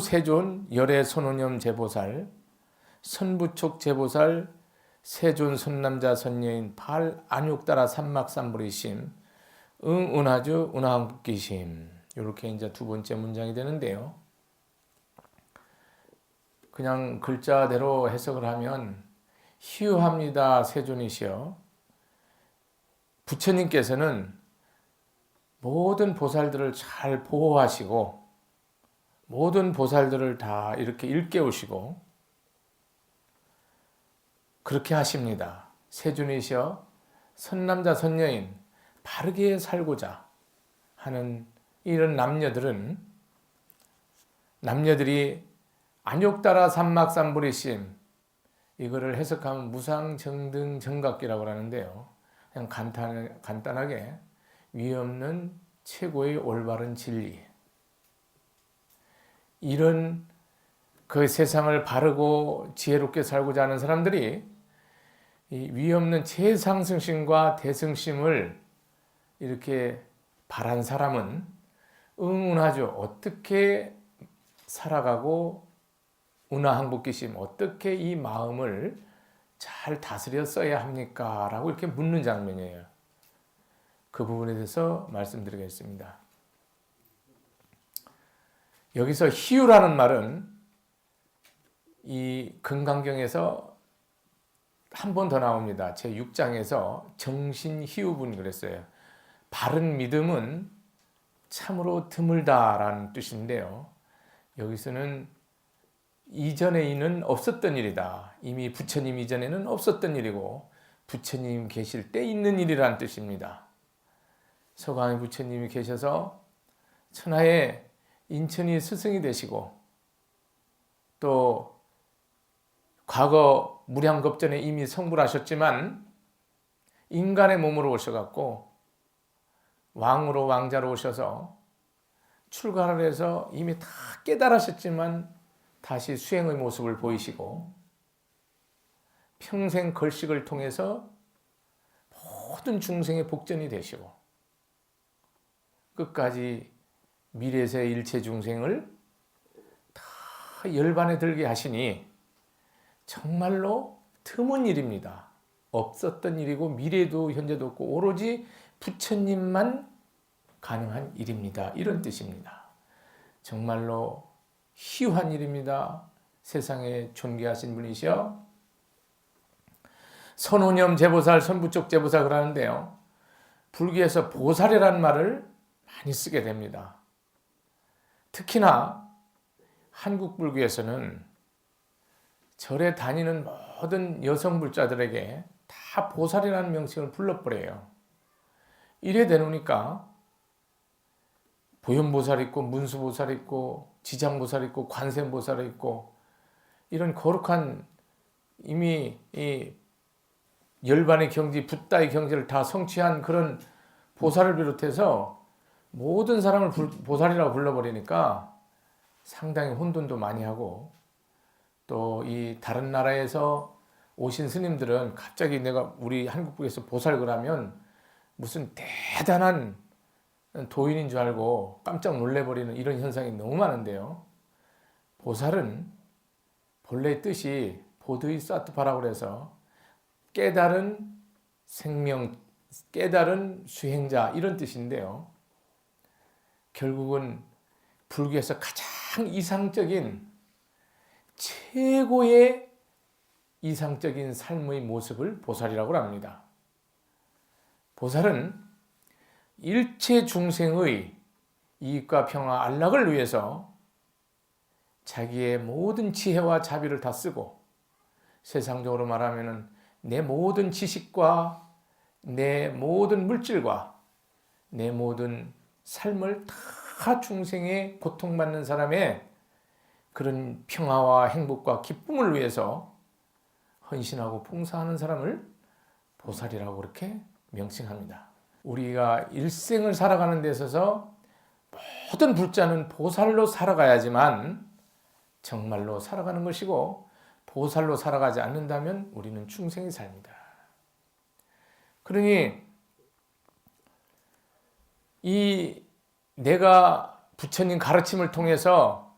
세존 열애 손오념 제보살 선부촉 제보살 세존 선남자 선여인 팔 안욕따라 삼막삼불이심 응 은하주 은하함기심 이렇게 이제 두 번째 문장이 되는데요. 그냥 글자대로 해석을 하면 희유합니다 세존이시여 부처님께서는 모든 보살들을 잘 보호하시고 모든 보살들을 다 이렇게 일깨우시고 그렇게 하십니다. 세존이시여 선남자 선여인 바르게 살고자 하는 이런 남녀들은 남녀들이 안욕따라 삼막삼불이심 이거를 해석하면 무상정등 정각기라고 하는데요. 그냥 간단, 간단하게 위 없는 최고의 올바른 진리 이런 그 세상을 바르고 지혜롭게 살고자 하는 사람들이 이위 없는 최상승심과 대승심을 이렇게 바란 사람은 응운하죠. 어떻게 살아가고 운하항복기심 어떻게 이 마음을 잘 다스려 써야 합니까? 라고 이렇게 묻는 장면이에요. 그 부분에 대해서 말씀드리겠습니다. 여기서 희유라는 말은 이 금강경에서 한 번 더 나옵니다. 제 6장에서 정신 희유분 그랬어요. 바른 믿음은 참으로 드물다라는 뜻인데요. 여기서는 이전에 이는 없었던 일이다. 이미 부처님 이전에는 없었던 일이고 부처님 계실 때 있는 일이라는 뜻입니다. 서강의 부처님이 계셔서 천하에 인천이 스승이 되시고 또 과거 무량겁전에 이미 성불하셨지만 인간의 몸으로 오셔갖고 왕으로 왕자로 오셔서 출가를 해서 이미 다 깨달으셨지만 다시 수행의 모습을 보이시고 평생 걸식을 통해서 모든 중생의 복전이 되시고 끝까지 미래세 일체 중생을 다 열반에 들게 하시니 정말로 드문 일입니다. 없었던 일이고 미래도 현재도 없고 오로지 부처님만 가능한 일입니다. 이런 뜻입니다. 정말로 희유한 일입니다. 세상에 존귀하신 분이시여. 선호념 제보살, 선부쪽 제보살 그러는데요. 불교에서 보살이라는 말을 많이 쓰게 됩니다. 특히나 한국 불교에서는 절에 다니는 모든 여성 불자들에게 다 보살이라는 명칭을 불러버려요. 이래 되놓으니까 보현보살 있고 문수보살 있고 지장보살 있고 관세음보살 있고 이런 거룩한 이미 이 열반의 경지, 붓다의 경지를 다 성취한 그런 보살을 비롯해서 모든 사람을 보살이라고 불러버리니까 상당히 혼돈도 많이 하고 또 이 다른 나라에서 오신 스님들은 갑자기 내가 우리 한국국에서 보살 그러면 무슨 대단한 도인인 줄 알고 깜짝 놀래버리는 이런 현상이 너무 많은데요. 보살은 본래 뜻이 보드이 사트파라고 그래서 깨달은 생명, 깨달은 수행자 이런 뜻인데요. 결국은 불교에서 가장 이상적인 최고의 이상적인 삶의 모습을 보살이라고 합니다. 보살은 일체 중생의 이익과 평화, 안락을 위해서 자기의 모든 지혜와 자비를 다 쓰고 세상적으로 말하면 내 모든 지식과 내 모든 물질과 내 모든 삶을 다 중생의 고통받는 사람의 그런 평화와 행복과 기쁨을 위해서 헌신하고 봉사하는 사람을 보살이라고 그렇게 명칭합니다. 우리가 일생을 살아가는 데 있어서 모든 불자는 보살로 살아가야지만 정말로 살아가는 것이고 보살로 살아가지 않는다면 우리는 충생이 삽니다. 그러니 이 내가 부처님 가르침을 통해서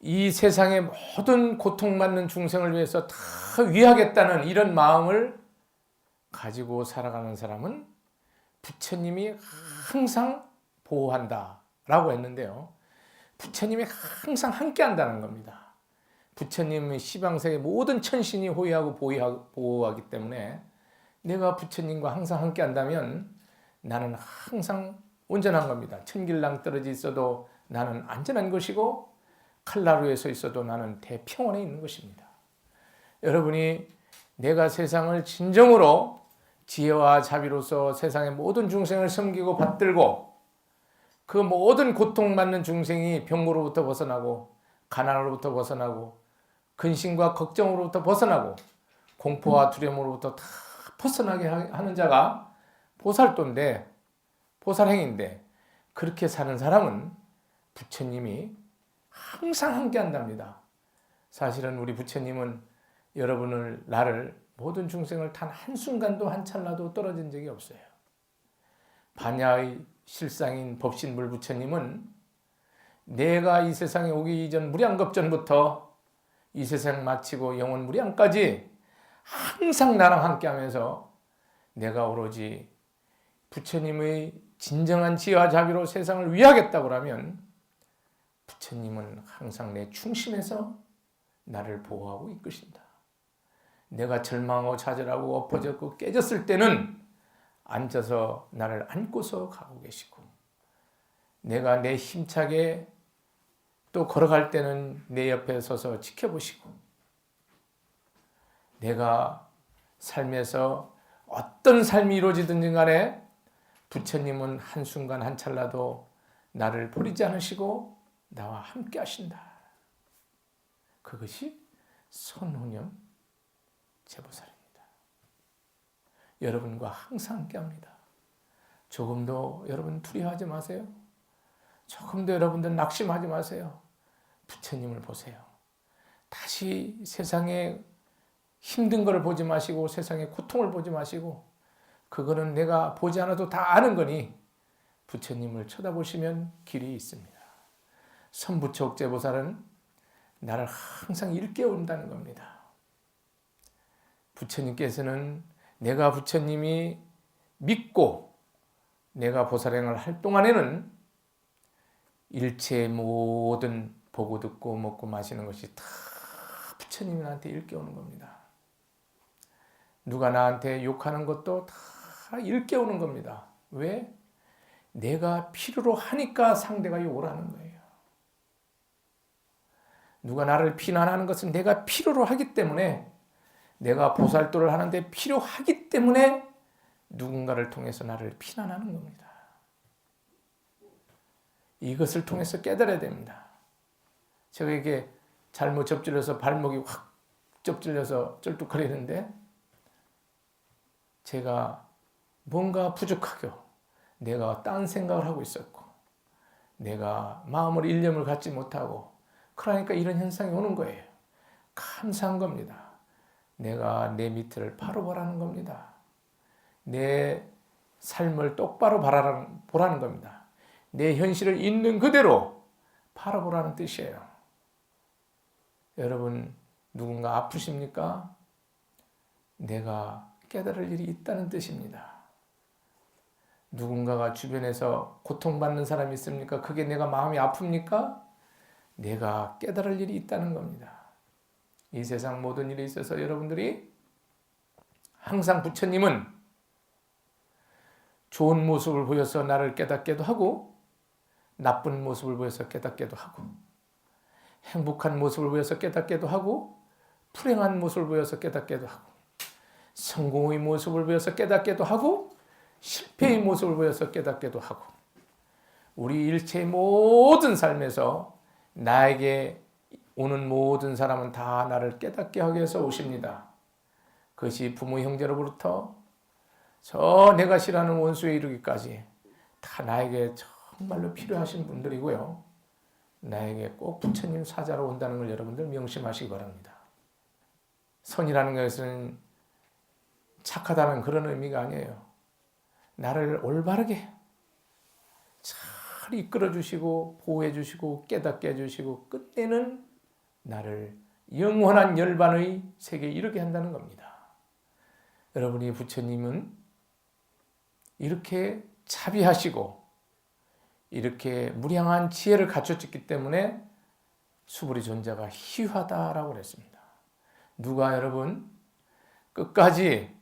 이 세상의 모든 고통받는 중생을 위해서 다 위하겠다는 이런 마음을 가지고 살아가는 사람은 부처님이 항상 보호한다 라고 했는데요. 부처님이 항상 함께 한다는 겁니다. 부처님은 시방세의 모든 천신이 호위하고 보호하기 때문에 내가 부처님과 항상 함께 한다면 나는 항상 온전한 겁니다. 천길랑 떨어져 있어도 나는 안전한 것이고 칼라루에 서 있어도 나는 대평원에 있는 것입니다. 여러분이 내가 세상을 진정으로 지혜와 자비로서 세상의 모든 중생을 섬기고 받들고 그 모든 고통받는 중생이 병으로부터 벗어나고 가난으로부터 벗어나고 근심과 걱정으로부터 벗어나고 공포와 두려움으로부터 다 벗어나게 하는 자가 보살도인데 보살행인데 그렇게 사는 사람은 부처님이 항상 함께 한답니다. 사실은 우리 부처님은 여러분을 나를 모든 중생을 단 한순간도 한 찰나도 떨어진 적이 없어요. 반야의 실상인 법신물 부처님은 내가 이 세상에 오기 이전 무량겁전부터 이 세상 마치고 영원 무량까지 항상 나랑 함께 하면서 내가 오로지 부처님의 진정한 지혜와 자비로 세상을 위하겠다고 하면 부처님은 항상 내 중심에서 나를 보호하고 이끄신다. 내가 절망하고 좌절하고 엎어졌고 깨졌을 때는 앉아서 나를 안고서 가고 계시고 내가 내 힘차게 또 걸어갈 때는 내 옆에 서서 지켜보시고 내가 삶에서 어떤 삶이 이루어지든지 간에 부처님은 한순간 한 찰나도 나를 버리지 않으시고 나와 함께 하신다. 그것이 선훈염 제보살입니다. 여러분과 항상 함께 합니다. 조금도 여러분 두려워하지 마세요. 조금도 여러분들 낙심하지 마세요. 부처님을 보세요. 다시 세상에 힘든 것을 보지 마시고 세상에 고통을 보지 마시고 그거는 내가 보지 않아도 다 아는 거니 부처님을 쳐다보시면 길이 있습니다. 선부처옥제보살은 나를 항상 일깨운다는 겁니다. 부처님께서는 내가 부처님이 믿고 내가 보살행을 할 동안에는 일체의 모든 보고 듣고 먹고 마시는 것이 다 부처님이 나한테 일깨우는 겁니다. 누가 나한테 욕하는 것도 다 일깨우는 겁니다. 왜? 내가 필요로 하니까 상대가 욕을 하는 거예요. 누가 나를 비난하는 것은 내가 필요로 하기 때문에 내가 보살도를 하는데 필요하기 때문에 누군가를 통해서 나를 비난하는 겁니다. 이것을 통해서 깨달아야 됩니다. 제가 이게 잘못 접질려서 발목이 확 접질려서 쩔뚝거리는데 제가 뭔가 부족하게 내가 딴 생각을 하고 있었고 내가 마음을 일념을 갖지 못하고 그러니까 이런 현상이 오는 거예요. 감사한 겁니다. 내가 내 밑을 바로 보라는 겁니다. 내 삶을 똑바로 바라는, 보라는 겁니다. 내 현실을 있는 그대로 바라보라는 뜻이에요. 여러분, 누군가 아프십니까? 내가 깨달을 일이 있다는 뜻입니다. 누군가가 주변에서 고통받는 사람이 있습니까? 그게 내가 마음이 아픕니까? 내가 깨달을 일이 있다는 겁니다. 이 세상 모든 일에 있어서 여러분들이 항상 부처님은 좋은 모습을 보여서 나를 깨닫게도 하고 나쁜 모습을 보여서 깨닫게도 하고 행복한 모습을 보여서 깨닫게도 하고 불행한 모습을 보여서 깨닫게도 하고 성공의 모습을 보여서 깨닫게도 하고 실패의 모습을 보여서 깨닫게도 하고 우리 일체의 모든 삶에서 나에게 오는 모든 사람은 다 나를 깨닫게 하기 위해서 오십니다. 그것이 부모 형제로부터 저 내가 싫어하는 원수에 이르기까지 다 나에게 정말로 필요하신 분들이고요. 나에게 꼭 부처님 사자로 온다는 걸 여러분들 명심하시기 바랍니다. 선이라는 것은 착하다는 그런 의미가 아니에요. 나를 올바르게 잘 이끌어 주시고 보호해 주시고 깨닫게 해 주시고 끝내는 나를 영원한 열반의 세계에 이르게 한다는 겁니다. 여러분이 부처님은 이렇게 자비하시고 이렇게 무량한 지혜를 갖춰졌기 때문에 수불의 존재가 희화다라고 그랬습니다. 누가 여러분 끝까지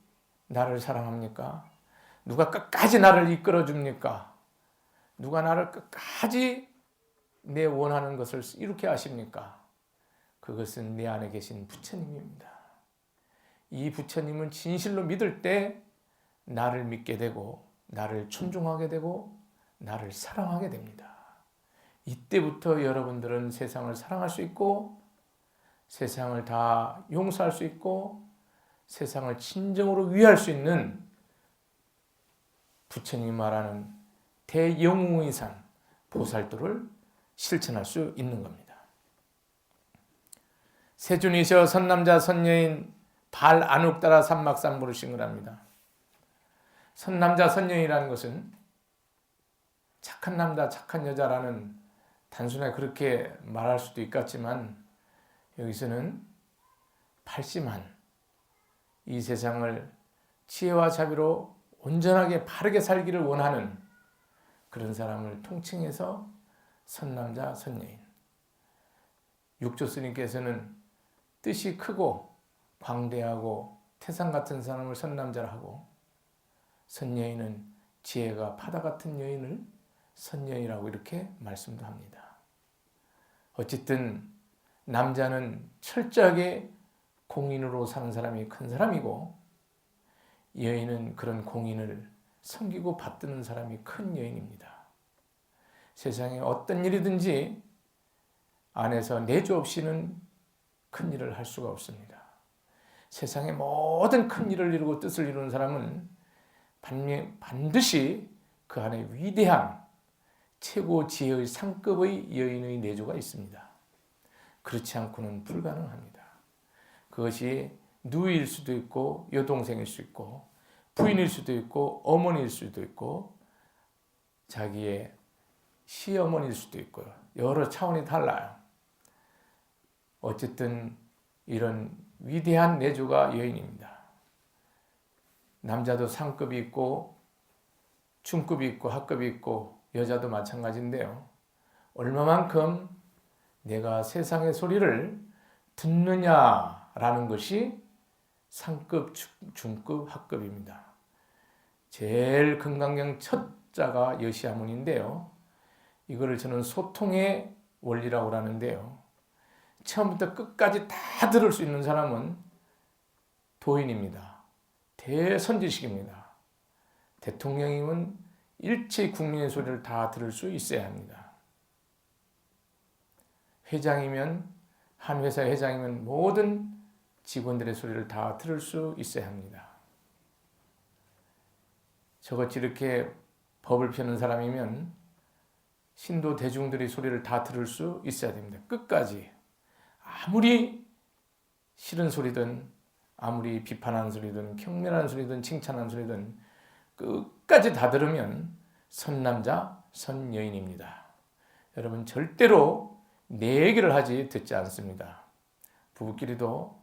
나를 사랑합니까? 누가 끝까지 나를 이끌어 줍니까? 누가 나를 끝까지 내 원하는 것을 이렇게 하십니까? 그것은 내 안에 계신 부처님입니다. 이 부처님은 진실로 믿을 때 나를 믿게 되고 나를 존중하게 되고 나를 사랑하게 됩니다. 이때부터 여러분들은 세상을 사랑할 수 있고 세상을 다 용서할 수 있고 세상을 진정으로 위할 수 있는 부처님이 말하는 대영웅의 산 보살도를 실천할 수 있는 겁니다. 세준이셔 선남자 선여인 발 안욱 따라 삼막산 부르신 거랍니다. 선남자 선여인이라는 것은 착한 남자 착한 여자라는 단순하게 그렇게 말할 수도 있겠지만 여기서는 팔심한 이 세상을 지혜와 자비로 온전하게 바르게 살기를 원하는 그런 사람을 통칭해서 선남자 선여인 육조 스님께서는 뜻이 크고 광대하고 태산 같은 사람을 선남자라 하고 선여인은 지혜가 바다 같은 여인을 선여인이라고 이렇게 말씀도 합니다. 어쨌든 남자는 철저하게 공인으로 사는 사람이 큰 사람이고 여인은 그런 공인을 섬기고 받드는 사람이 큰 여인입니다. 세상에 어떤 일이든지 안에서 내주 없이는 큰 일을 할 수가 없습니다. 세상의 모든 큰 일을 이루고 뜻을 이루는 사람은 반드시 그 안에 위대한 최고 지혜의 상급의 여인의 내조가 있습니다. 그렇지 않고는 불가능합니다. 그것이 누이일 수도 있고 여동생일 수 있고 부인일 수도 있고 어머니일 수도 있고 자기의 시어머니일 수도 있고요. 여러 차원이 달라요. 어쨌든 이런 위대한 내조가 여인입니다. 남자도 상급이 있고 중급이 있고 하급이 있고 여자도 마찬가지인데요. 얼마만큼 내가 세상의 소리를 듣느냐라는 것이 상급, 중급, 하급입니다. 제일 금강경 첫 자가 여시아문인데요. 이거를 저는 소통의 원리라고 하는데요. 처음부터 끝까지 다 들을 수 있는 사람은 도인입니다. 대선지식입니다. 대통령이면 일체 국민의 소리를 다 들을 수 있어야 합니다. 회장이면 한 회사 회장이면 모든 직원들의 소리를 다 들을 수 있어야 합니다. 저같이 이렇게 법을 펴는 사람이면 신도 대중들의 소리를 다 들을 수 있어야 됩니다. 끝까지 아무리 싫은 소리든 아무리 비판하는 소리든 경멸하는 소리든 칭찬하는 소리든 끝까지 다 들으면 선남자 선여인입니다. 여러분 절대로 내 얘기를 하지 듣지 않습니다. 부부끼리도